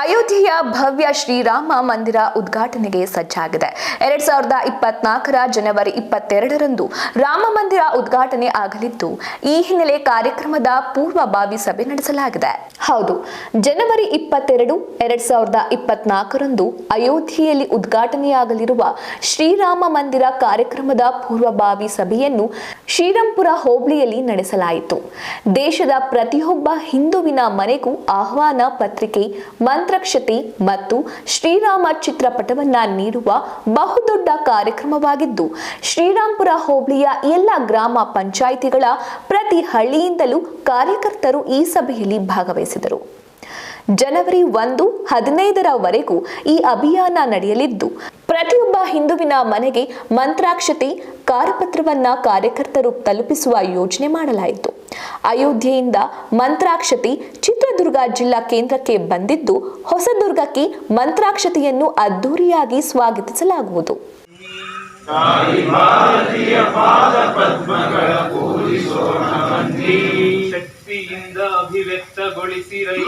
ಅಯೋಧ್ಯೆಯ ಭವ್ಯ ಶ್ರೀರಾಮ ಮಂದಿರ ಉದ್ಘಾಟನೆಗೆ ಸಜ್ಜಾಗಿದೆ. ಎರಡ್ ಸಾವಿರದ ಇಪ್ಪತ್ನಾಲ್ಕರ ಜನವರಿ ಇಪ್ಪತ್ತೆರಡರಂದು ರಾಮ ಮಂದಿರ ಉದ್ಘಾಟನೆ ಆಗಲಿದ್ದು, ಈ ಹಿನ್ನೆಲೆ ಕಾರ್ಯಕ್ರಮದ ಪೂರ್ವಭಾವಿ ಸಭೆ ನಡೆಸಲಾಗಿದೆ. ಹೌದು, ಜನವರಿ ಇಪ್ಪತ್ತೆರಡು, ಎರಡ್ ಸಾವಿರದ ಇಪ್ಪತ್ನಾಲ್ಕರಂದು ಅಯೋಧ್ಯೆಯಲ್ಲಿ ಉದ್ಘಾಟನೆಯಾಗಲಿರುವ ಶ್ರೀರಾಮ ಮಂದಿರ ಕಾರ್ಯಕ್ರಮದ ಪೂರ್ವಭಾವಿ ಸಭೆಯನ್ನು ಶ್ರೀರಾಮ್ಪುರ ಹೋಬಳಿಯಲ್ಲಿ ನಡೆಸಲಾಯಿತು. ದೇಶದ ಪ್ರತಿಯೊಬ್ಬ ಹಿಂದುವಿನ ಮನೆಗೂ ಆಹ್ವಾನ ಪತ್ರಿಕೆ ಮಂತ್ರಕ್ಷತೆ ಮತ್ತು ಶ್ರೀರಾಮ ಚಿತ್ರಪಟವನ್ನ ನೀಡುವ ಬಹುದೊಡ್ಡ ಕಾರ್ಯಕ್ರಮವಾಗಿದ್ದು, ಶ್ರೀರಾಂಪುರ ಹೋಬಳಿಯ ಎಲ್ಲ ಗ್ರಾಮ ಪಂಚಾಯಿತಿಗಳ ಪ್ರತಿ ಹಳ್ಳಿಯಿಂದಲೂ ಕಾರ್ಯಕರ್ತರು ಈ ಸಭೆಯಲ್ಲಿ ಭಾಗವಹಿಸಿದರು. ಜನವರಿ ಒಂದು ಹದಿನೈದರವರೆಗೂ ಈ ಅಭಿಯಾನ ನಡೆಯಲಿದ್ದು, ಪ್ರತಿಯೊಬ್ಬ ಹಿಂದುವಿನ ಮನೆಗೆ ಮಂತ್ರಾಕ್ಷತೆ ಕಾರಪತ್ರವನ್ನ ಕಾರ್ಯಕರ್ತರು ತಲುಪಿಸುವ ಯೋಜನೆ ಮಾಡಲಾಯಿತು. ಅಯೋಧ್ಯೆಯಿಂದ ಮಂತ್ರಾಕ್ಷತೆ ಚಿತ್ರದುರ್ಗ ಜಿಲ್ಲಾ ಕೇಂದ್ರಕ್ಕೆ ಬಂದಿದ್ದು, ಹೊಸದುರ್ಗಕ್ಕೆ ಮಂತ್ರಾಕ್ಷತೆಯನ್ನು ಅದ್ದೂರಿಯಾಗಿ ಸ್ವಾಗತಿಸಲಾಗುವುದು. ಶಕ್ತಿಯಿಂದ ಅಭಿವ್ಯಕ್ತಗೊಳಿಸಿರೈ.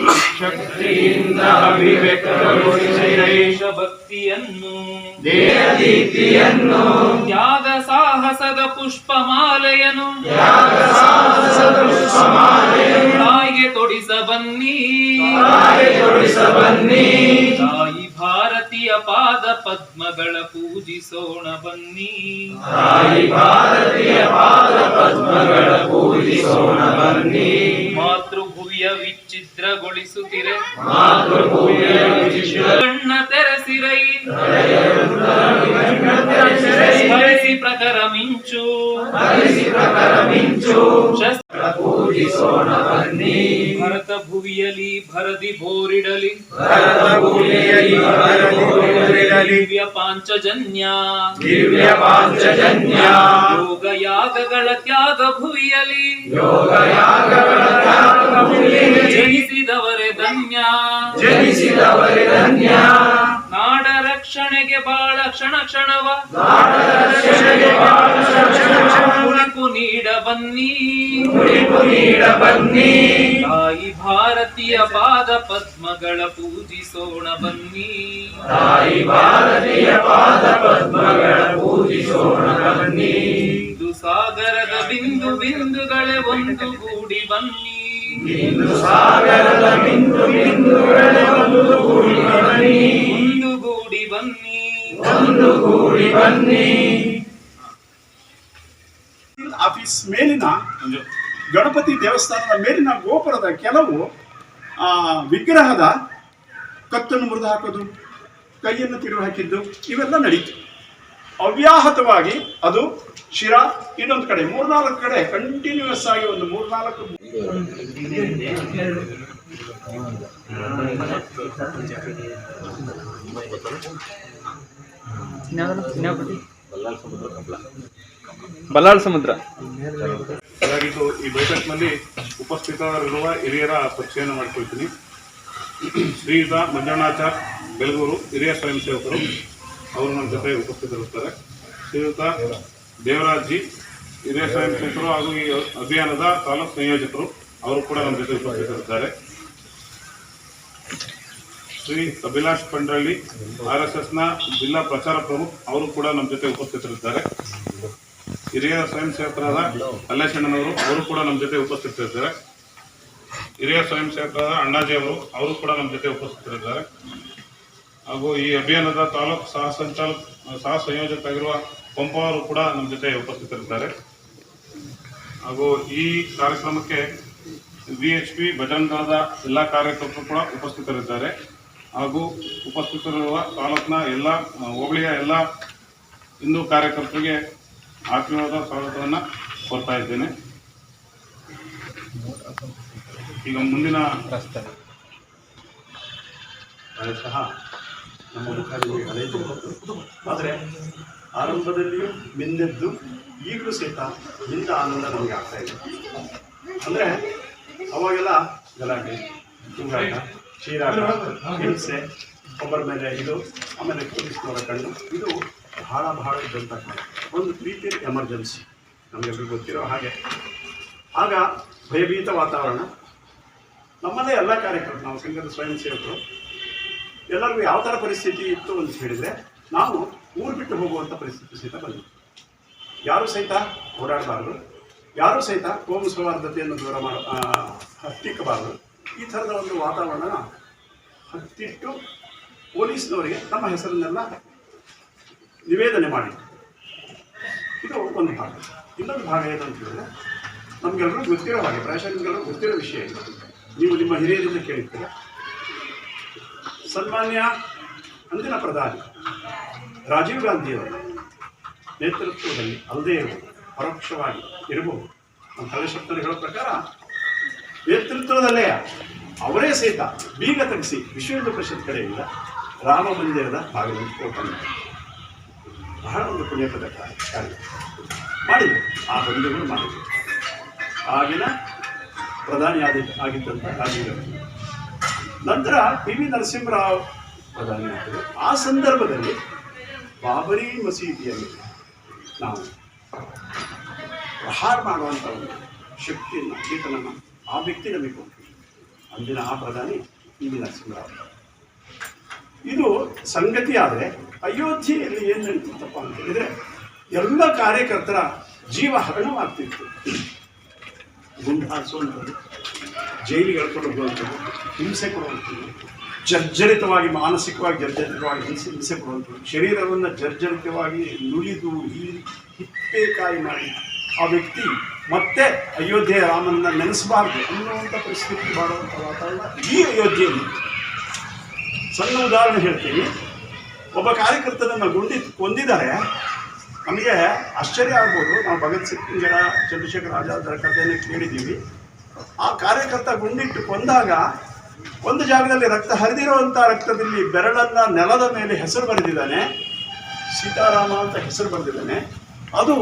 ಶಕ್ತಿಯಿಂದ ಅಭಿವ್ಯಕ್ತಗೊಳಿಸಿರೈ. ದೇಶಭಕ್ತಿಯನ್ನು. ದೇಹದೀಪ್ತಿಯನ್ನು ತ್ಯಾಗ ಸಾಹಸದ ಪುಷ್ಪಮಾಲೆಯನು ತಾಯಿಗೆ ತೊಡಿಸ ಬನ್ನಿ ತಾಯಿ ತೊಡಿಸ ಬನ್ನಿ ತಾಯಿ ಭಾರತೀಯ ಪಾದ ಪದ್ಮಗಳ ಪೂಜಿಸೋಣ ಬನ್ನಿ. ತಾಯಿ ಭಾರತೀಯ ಪಾದ ಪದ್ಮಗಳ ಪೂಜಿಸೋಣ ಬನ್ನಿ. ಮಾತೃಭುವಿಯ ವಿಚ್ಛಿದ್ರಗೊಳಿಸುತ್ತಿರೆ. ಮಾತೃಭೂಯ ಕಣ್ಣ ತೆರೆಸಿರೈ. ಸ್ಮರಿಸಿ ಪ್ರಖರ ಮಿಂಚು. ಹರಿಸಿ ಪ್ರಖರ ಮಿಂಚು. ಶಸ್ತ್ರ ಪೂಜಿಸೋಣ ಬನ್ನಿ. ಭರತ ಭುವಿಯಲಿ ಭರದಿ ಬೋರಿಡಲಿ. ಭರತ ದಿವ್ಯ ಪಾಂಚಜನ್ಯ. ದಿವ್ಯ ಪಾಂಚಜನ್ಯ. ಯೋಗ ಯಾಗಗಳ ತ್ಯಾಗ ಭುವಿಯಲಿ. ಯೋಗ ಯಾಗಗಳ ತ್ಯಾಗ ಭುವಿಯಲಿ. ಜನಿಸಿದವರೇ ಧನ್ಯ. ಜನಿಸಿದವರೇ ಧನ್ಯ. ನಾಡ ರಕ್ಷಣೆಗೆ ಬಾಳ ಕ್ಷಣ ಕ್ಷಣವ. ರಕ್ಷಣೆಗೆ ಬಾಳ ಕುಳಿಕು ನೀಡ ಬನ್ನಿ. ಕುಣಿಕು ನೀಡ ಬನ್ನಿ. ಪಾದ ಪದ್ಮಗಳ ಪೂಜಿಸೋಣ ಬನ್ನಿ. ತಾಯಿ ಭಾರತೀಯ ಪಾದ ಪದ್ಮಗಳ ಪೂಜಿಸೋಣ ಬನ್ನಿ. ಇಂದು ಸಾಗರದ ಬಿಂದು ಬಿಂದುಗಳೇ ಒಂದು ಕೂಡಿ ಬನ್ನಿ. ಇಂದು ಸಾಗರದ ಬಿಂದು ಬಿಂದುಗಳೇ ಒಂದು ಕೂಡಿ ಬನ್ನಿ. ಒಂದು ಗೂಡಿ ಬನ್ನಿ. ಒಂದು ಗೂಡಿ ಬನ್ನಿ. ಆಫೀಸ್ ಮೇಲಿನ ಗಣಪತಿ ದೇವಸ್ಥಾನದ ಮೇಲಿನ ಗೋಪುರದ ಕೆಲವು ಆ, ವಿಗ್ರಹದ ಕತ್ತನ್ನು ಮುರಿದು ಹಾಕೋದು ಕೈಯನ್ನು ತಿರುವು ಹಾಕಿದ್ದು ಇವೆಲ್ಲ ನಡೀತು. ಅವ್ಯಾಹತವಾಗಿ ಅದು ಶಿರಾ ಇನ್ನೊಂದು ಕಡೆ ಮೂರ್ನಾಲ್ಕು ಕಡೆ ಕಂಟಿನ್ಯೂಸ್ ಆಗಿ ಒಂದು ಮೂರ್ನಾಲ್ಕು ಬಲ್ಲಾಳ್ ಸಮುದ್ರ. ಹಾಗಾಗಿದ್ದು ಈ ಬೈಠಕ್ನಲ್ಲಿ ಉಪಸ್ಥಿತರಿರುವ ಹಿರಿಯರ ಪರಿಚಯನ ಮಾಡಿಕೊಳ್ತೀನಿ. ಶ್ರೀಯುತ ಮಂಜಣ್ಣಾಚಾರ್ ಬೆಳಗೂರು ಹಿರಿಯ ಸ್ವಯಂ ಸೇವಕರು, ಅವರು ನಮ್ಮ ಜೊತೆ ಉಪಸ್ಥಿತರಿರ್ತಾರೆ. ಶ್ರೀಯುತ ದೇವರಾಜ್ ಜಿ ಹಿರಿಯ ಸ್ವಯಂ ಸೇವಕರು ಹಾಗೂ ಈ ಅಭಿಯಾನದ ತಾಲೂಕು ಸಂಯೋಜಕರು, ಅವರು ಕೂಡ ನಮ್ಮ ಜೊತೆ ಉಪಸ್ಥಿತರಿದ್ದಾರೆ. ಶ್ರೀ ಅಭಿಲಾಷ್ ಪಂಡ್ರಳ್ಳಿ ಆರ್ ಎಸ್ ಎಸ್ನ ಜಿಲ್ಲಾ ಪ್ರಚಾರ ಪ್ರಮುಖ್, ಅವರು ಕೂಡ ನಮ್ಮ ಜೊತೆ ಉಪಸ್ಥಿತರಿದ್ದಾರೆ. ಹಿರಿಯ ಸ್ವಯಂ ಸೇವಕರಾದ ಅಲ್ಲೇಶಣ್ಣನವರು ಅವರು ಕೂಡ ನಮ್ಮ ಜೊತೆ ಉಪಸ್ಥಿತರಿದ್ದಾರೆ. ಹಿರಿಯ ಸ್ವಯಂ ಸೇವಕರಾದ ಅಣ್ಣಾಜಿ ಅವರು ಅವರು ಕೂಡ ನಮ್ಮ ಜೊತೆ ಉಪಸ್ಥಿತರಿದ್ದಾರೆ. ಹಾಗೂ ಈ ಅಭಿಯಾನದ ತಾಲೂಕು ಸಹ ಸಂಚಾಲಕ ಸಹ ಸಂಯೋಜಕರಾಗಿರುವ ಪಂಪ ಅವರು ಕೂಡ ನಮ್ಮ ಜೊತೆ ಉಪಸ್ಥಿತರಿದ್ದಾರೆ. ಹಾಗೂ ಈ ಕಾರ್ಯಕ್ರಮಕ್ಕೆ ವಿ ಎಚ್ ಪಿ ಭಜನ್ ದಳದ ಎಲ್ಲ ಕಾರ್ಯಕರ್ತರು ಕೂಡ ಉಪಸ್ಥಿತರಿದ್ದಾರೆ. ಹಾಗೂ ಉಪಸ್ಥಿತರಿರುವ ತಾಲೂಕಿನ ಎಲ್ಲ, ಹೋಬಳಿಯ ಎಲ್ಲ ಹಿಂದೂ ಕಾರ್ಯಕರ್ತರಿಗೆ ಆತ್ಮೀಯವಾದ ಸ್ವಾಗತವನ್ನು ಕೊಡ್ತಾ ಇದ್ದೇನೆ. ಈಗ ಮುಂದಿನ ಪ್ರಾಯಶಃ ನಮ್ಮ ಮುಖದಲ್ಲಿ ಹಳೆಯದು ಆದರೆ ಆರಂಭದಲ್ಲಿಯೂ ಮಿಂದೆದ್ದು ಈಗಲೂ ಸಹಿತ ಇಂಥ ಆನಂದ ನಮಗೆ ಆಗ್ತಾ ಇದೆ. ಅಂದರೆ ಅವಾಗೆಲ್ಲ ಗಲಾಟೆ, ತುಂಗಾಟ, ಚೀರಾಟ, ಹಿಂಸೆ, ಒಬ್ಬರ ಮೇಲೆ ಇದು, ಆಮೇಲೆ ಪೊಲೀಸ್ನವರ ಕಣ್ಣು, ಇದು ಬಹಳ ಬಹಳ ಇದ್ದಂಥ. ಒಂದು ಪ್ರೀತಿಯ ಎಮರ್ಜೆನ್ಸಿ ನಮಗೆಲ್ಲರಿಗೂ ಗೊತ್ತಿರೋ ಹಾಗೆ. ಆಗ ಭಯಭೀತ ವಾತಾವರಣ. ನಮ್ಮದೇ ಎಲ್ಲ ಕಾರ್ಯಕ್ರಮ, ನಾವು ಸಂಘದ ಸ್ವಯಂ ಸೇವಕರು. ಎಲ್ಲರಿಗೂ ಯಾವ ಥರ ಪರಿಸ್ಥಿತಿ ಇತ್ತು ಅಂತ ಹೇಳಿದರೆ, ನಾವು ಊರು ಬಿಟ್ಟು ಹೋಗುವಂಥ ಪರಿಸ್ಥಿತಿ ಸಹಿತ ಬಂದಿತ್ತು. ಯಾರು ಸಹಿತ ಓಡಾಡಬಾರ್ದು. ಯಾರು ಸಹಿತ ಕೋಮು ಸೌಹಾರ್ದತೆಯನ್ನು ದೂರ ಮಾಡ ಹತ್ತಿಕ್ಕಬಾರ್ದು. ಈ ಥರದ ಒಂದು ವಾತಾವರಣ ಹತ್ತಿಟ್ಟು ಪೊಲೀಸ್ನವರಿಗೆ ನಮ್ಮ ಹೆಸರನ್ನೆಲ್ಲ ನಿವೇದನೆ ಮಾಡಿ. ಇದು ಒಂದು ಭಾಗ. ಇನ್ನೊಂದು ಭಾಗ ಏನಂತ ಹೇಳಿದ್ರೆ ನಮಗೆಲ್ಲರೂ ಗೊತ್ತಿರೋ ಹಾಗೆ ಪ್ರಾಯಶಃ ನಿಮಗೆಲ್ಲರೂ ಗೊತ್ತಿರೋ ವಿಷಯ ನೀವು ನಿಮ್ಮ ಹಿರಿಯರಿಂದ ಕೇಳಿರ್ತೀರ ಸನ್ಮಾನ್ಯ ಅಂದಿನ ಪ್ರಧಾನಿ ರಾಜೀವ್ ಗಾಂಧಿಯವರ ನೇತೃತ್ವದಲ್ಲಿ ಅಲ್ಲದೆ ಇರಬಹುದು ಪರೋಕ್ಷವಾಗಿ ಇರಬಹುದು. ನಮ್ಮ ಕಳೆಶಕ್ತರು ಹೇಳೋ ಪ್ರಕಾರ, ನೇತೃತ್ವದಲ್ಲೇ ಅವರೇ ಸಹಿತ ಬೀಗ ತೆಗೆಸಿ ವಿಶ್ವ ಹಿಂದೂ ಪರಿಷತ್ ಕಡೆಯಿಂದ ರಾಮ ಮಂದಿರದ ಭಾಗದಲ್ಲಿ ಮಾಡಿದ್ರು. ಬಹಳ ಒಂದು ಪುಣ್ಯಪದ ಕಾರ್ಯ ಕಾರ್ಯ ಮಾಡಿದರು. ಆ ಬಂಧುಗಳು ಮಾಡಿದರು. ಆಗಿನ ಪ್ರಧಾನಿ ಆದ ಆಗಿದ್ದಂಥ ರಾಜೀವ್ ನಂತರ ಪಿ ವಿ ನರಸಿಂಹರಾವ್ ಪ್ರಧಾನಿ ಆದರು ಆ ಸಂದರ್ಭದಲ್ಲಿ ಬಾಬರಿ ಮಸೀದಿಯಲ್ಲಿ ನಾವು ಪ್ರಹಾರ ಮಾಡುವಂಥ ಒಂದು ಶಕ್ತಿಯನ್ನು ಈತನನ್ನು ಆ ವ್ಯಕ್ತಿ ನಮಗೆ ಕೊಟ್ಟು ಅಂದಿನ ಆ ಪ್ರಧಾನಿ ಪಿ ವಿ ನರಸಿಂಹರಾವ್. ಇದು ಸಂಗತಿ ಆದರೆ ಅಯೋಧ್ಯೆಯಲ್ಲಿ ಏನು ನಡೀತಿತ್ತಪ್ಪ ಅಂತ ಹೇಳಿದರೆ ಎಲ್ಲ ಕಾರ್ಯಕರ್ತರ ಜೀವ ಹರಣವಾಗ್ತಿತ್ತು. ಗುಂಡು ಹಾರಿಸುವಂಥದ್ದು ಜೈಲಿಗೆ ಎಳ್ಕೊಂಡು ಹೋಗುವಂಥದ್ದು, ಹಿಂಸೆ ಕೊಡುವಂಥದ್ದು, ಜರ್ಜರಿತವಾಗಿ, ಮಾನಸಿಕವಾಗಿ ಜರ್ಜರಿತವಾಗಿ ಹಿಂಸೆ ಹಿಂಸೆ ಕೊಡುವಂಥದ್ದು, ಶರೀರವನ್ನು ಜರ್ಜರಿತವಾಗಿ ನುಳಿದು ಈ ಹಿಪ್ಪೇಕಾಯಿ ಮಾಡಿ ಆ ವ್ಯಕ್ತಿ ಮತ್ತೆ ಅಯೋಧ್ಯೆಯ ರಾಮನ ನೆನೆಸಬಾರ್ದು ಅನ್ನುವಂಥ ಪರಿಸ್ಥಿತಿ ಮಾಡುವಂಥ ವಾತಾವರಣ ಈ ಅಯೋಧ್ಯೆಯಲ್ಲಿ. ಸಣ್ಣ ಉದಾಹರಣೆ ಹೇಳ್ತೀನಿ. ಒಬ್ಬ ಕಾರ್ಯಕರ್ತನನ್ನು ಗುಂಡಿ ಕೊಂದಿದ್ದಾರೆ ನಮಗೆ ಆಶ್ಚರ್ಯ ಆಗ್ಬೋದು. ನಾವು ಭಗತ್ ಸಿಂಗ್ರ ಚಂದ್ರಶೇಖರ್ ಆಜಾದರ ಕಥೆಯನ್ನು ಕೇಳಿದ್ದೀವಿ. ಆ ಕಾರ್ಯಕರ್ತ ಗುಂಡಿಟ್ಟು ಕೊಂದಾಗ ಒಂದು ಜಾಗದಲ್ಲಿ ರಕ್ತ ಹರಿದಿರುವಂಥ ರಕ್ತದಲ್ಲಿ ಬೆರಳನ್ನ ನೆಲದ ಮೇಲೆ ಹೆಸರು ಬರೆದಿದ್ದಾನೆ. ಸೀತಾರಾಮ ಅಂತ ಹೆಸರು ಬರೆದಿದ್ದಾನೆ. ಅದು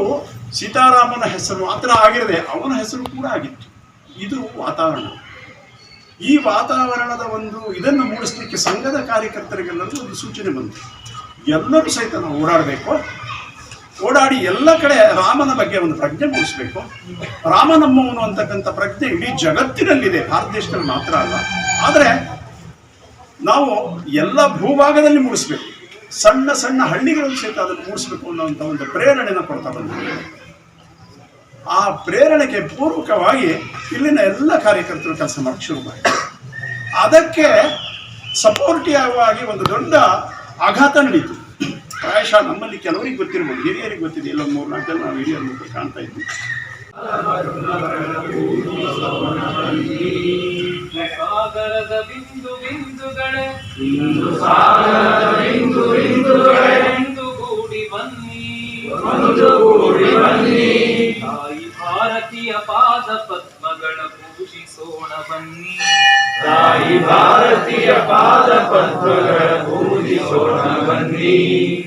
ಸೀತಾರಾಮನ ಹೆಸರು ಮಾತ್ರ ಆಗಿರದೆ ಅವನ ಹೆಸರು ಕೂಡ ಆಗಿತ್ತು. ಇದು ವಾತಾವರಣ. ಈ ವಾತಾವರಣದ ಒಂದು ಇದನ್ನು ಮೂಡಿಸ್ಲಿಕ್ಕೆ ಸಂಘದ ಕಾರ್ಯಕರ್ತರಿಗೆಲ್ಲರೂ ಒಂದು ಸೂಚನೆ ಬಂತು. ಎಲ್ಲರೂ ಸಹಿತ ನಾವು ಓಡಾಡಬೇಕು. ಓಡಾಡಿ ಎಲ್ಲ ಕಡೆ ರಾಮನ ಬಗ್ಗೆ ಒಂದು ಪ್ರಜ್ಞೆ ಮೂಡಿಸ್ಬೇಕು. ರಾಮನಮ್ಮವನು ಅಂತಕ್ಕಂಥ ಪ್ರಜ್ಞೆ ಇಡೀ ಜಗತ್ತಿನಲ್ಲಿದೆ. ಭಾರತ ದೇಶದಲ್ಲಿ ಮಾತ್ರ ಅಲ್ಲ. ಆದರೆ ನಾವು ಎಲ್ಲ ಭೂಭಾಗದಲ್ಲಿ ಮೂಡಿಸ್ಬೇಕು. ಸಣ್ಣ ಸಣ್ಣ ಹಳ್ಳಿಗಳಲ್ಲಿ ಸಹಿತ ಅದನ್ನು ಮೂಡಿಸ್ಬೇಕು ಅನ್ನೋಂಥ ಒಂದು ಪ್ರೇರಣೆನ ಕೊಡ್ತಾ ಬಂದಿದೆ. ಆ ಪ್ರೇರಣೆಗೆ ಪೂರ್ವಕವಾಗಿ ಇಲ್ಲಿನ ಎಲ್ಲ ಕಾರ್ಯಕರ್ತರು ಕೆಲಸ ಮಾಡಕ್ಕೆ ಶುರು ಮಾಡಿದ್ರು. ಅದಕ್ಕೆ ಸಪೋರ್ಟಿವ್ ಆಗಿ ಒಂದು ದೊಡ್ಡ ಆಘಾತ ನಡೀತು. ಪ್ರಾಯಶಃ ನಮ್ಮಲ್ಲಿ ಕೆಲವರಿಗೆ ಗೊತ್ತಿರ್ಬೋದು ಹಿರಿಯರಿಗೆ ಗೊತ್ತಿದೆ. ಇಲ್ಲ ಮೂರು ನಾಲ್ಕು ಜನ ನಾವು ಹಿರಿಯರ ಮುಖ ಕಾಣ್ತಾ ಇದ್ವಿ. ಸಾಗರದ ಬಿಂದು ಬಿಂದುಗಳೇ. ಇಂದು ಸಾಗರದ ಬಿಂದು ಬಿಂದುಗಳೇ. ಕೂಡಿ ಬನ್ನಿ. ಪಾದ ಪದ್ಮಗಳ ಪೂಜಿಸೋಣ ಬನ್ನಿ. ತಾಯಿ ಭಾರತೀಯ ಪಾದ ಪದ್ಮಗಳ ಪೂಜಿಸೋಣ ಬನ್ನಿ.